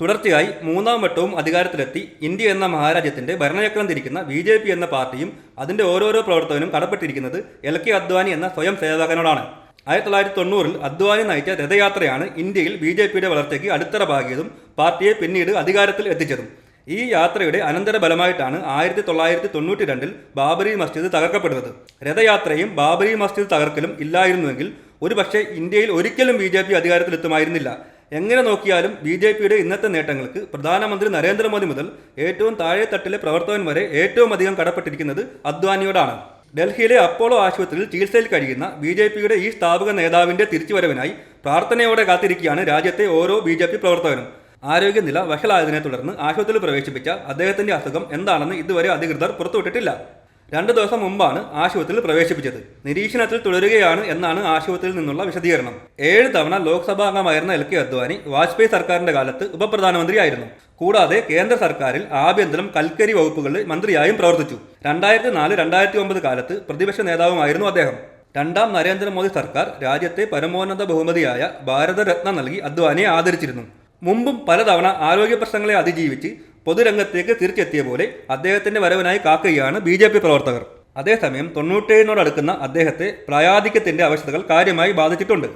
തുടർച്ചയായി മൂന്നാം വട്ടവും അധികാരത്തിലെത്തി ഇന്ത്യ എന്ന മഹാരാജ്യത്തിന്റെ ഭരണചക്രം തിരിക്കുന്ന ബി ജെ പി എന്ന പാർട്ടിയും അതിന്റെ ഓരോരോ പ്രവർത്തകനും കടപ്പെട്ടിരിക്കുന്നത് എൽ കെ അദ്വാനി എന്ന സ്വയം സേവകനോടാണ്. ആയിരത്തി തൊള്ളായിരത്തി തൊണ്ണൂറിൽ അദ്വാനി നയിച്ച രഥയാത്രയാണ് ഇന്ത്യയിൽ ബി ജെ പിയുടെ വളർച്ചയ്ക്ക് അടിത്തറ പാകിയതും പാർട്ടിയെ പിന്നീട് അധികാരത്തിൽ എത്തിച്ചതും. ഈ യാത്രയുടെ അനന്തര ഫലമായിട്ടാണ് ആയിരത്തി തൊള്ളായിരത്തി തൊണ്ണൂറ്റി രണ്ടിൽ ബാബരി മസ്ജിദ് തകർക്കപ്പെടുന്നത്. രഥയാത്രയും ബാബരി മസ്ജിദ് തകർക്കലും ഇല്ലായിരുന്നുവെങ്കിൽ ഒരുപക്ഷെ ഇന്ത്യയിൽ ഒരിക്കലും ബി ജെ പി അധികാരത്തിലെത്തുമായിരുന്നില്ല. എങ്ങനെ നോക്കിയാലും ബി ജെ പിയുടെ ഇന്നത്തെ നേട്ടങ്ങൾക്ക് പ്രധാനമന്ത്രി നരേന്ദ്രമോദി മുതൽ ഏറ്റവും താഴെത്തട്ടിലെ പ്രവർത്തകൻ വരെ ഏറ്റവും അധികം കടപ്പെട്ടിരിക്കുന്നത് അദ്വാനിയോടാണ്. ഡൽഹിയിലെ അപ്പോളോ ആശുപത്രിയിൽ ചികിത്സയിൽ കഴിയുന്ന ബി ജെ പിയുടെ ഈ സ്ഥാപക നേതാവിന്റെ തിരിച്ചുവരവിനായി പ്രാർത്ഥനയോടെ കാത്തിരിക്കുകയാണ് രാജ്യത്തെ ഓരോ ബി ജെ പി പ്രവർത്തകനും. ആരോഗ്യനില വഷളായതിനെ തുടർന്ന് ആശുപത്രിയിൽ പ്രവേശിപ്പിച്ച അദ്ദേഹത്തിന്റെ അസുഖം എന്താണെന്ന് ഇതുവരെ അധികൃതർ പുറത്തുവിട്ടിട്ടില്ല. രണ്ടു ദിവസം മുമ്പാണ് ആശുപത്രിയിൽ പ്രവേശിപ്പിച്ചത്. നിരീക്ഷണത്തിൽ തുടരുകയാണ് എന്നാണ് ആശുപത്രിയിൽ നിന്നുള്ള വിശദീകരണം. ഏഴ് തവണ ലോക്സഭാ അംഗമായിരുന്ന എൽ കെ അദ്വാനി വാജ്പേയി സർക്കാരിന്റെ കാലത്ത് ഉപപ്രധാനമന്ത്രിയായിരുന്നു. കൂടാതെ കേന്ദ്ര സർക്കാരിൽ ആഭ്യന്തരം കൽക്കരി വകുപ്പുകളിൽ മന്ത്രിയായും പ്രവർത്തിച്ചു. രണ്ടായിരത്തി നാല് രണ്ടായിരത്തി ഒമ്പത് കാലത്ത് പ്രതിപക്ഷ നേതാവുമായിരുന്നു അദ്ദേഹം. രണ്ടാം നരേന്ദ്രമോദി സർക്കാർ രാജ്യത്തെ പരമോന്നത ബഹുമതിയായ ഭാരതരത്ന നൽകി അദ്വാനിയെ ആദരിച്ചിരുന്നു. മുമ്പും പലതവണ ആരോഗ്യ പ്രശ്നങ്ങളെ അതിജീവിച്ച് പൊതുരംഗത്തേക്ക് തിരിച്ചെത്തിയ പോലെ അദ്ദേഹത്തിന്റെ വരവിനായി കാക്കുകയാണ് ബി ജെ പി പ്രവർത്തകർ. അതേസമയം തൊണ്ണൂറ്റേഴിനോടടുക്കുന്ന അദ്ദേഹത്തെ പ്രായാധിക്യത്തിന്റെ അവസ്ഥകൾ കാര്യമായി ബാധിച്ചിട്ടുണ്ട്.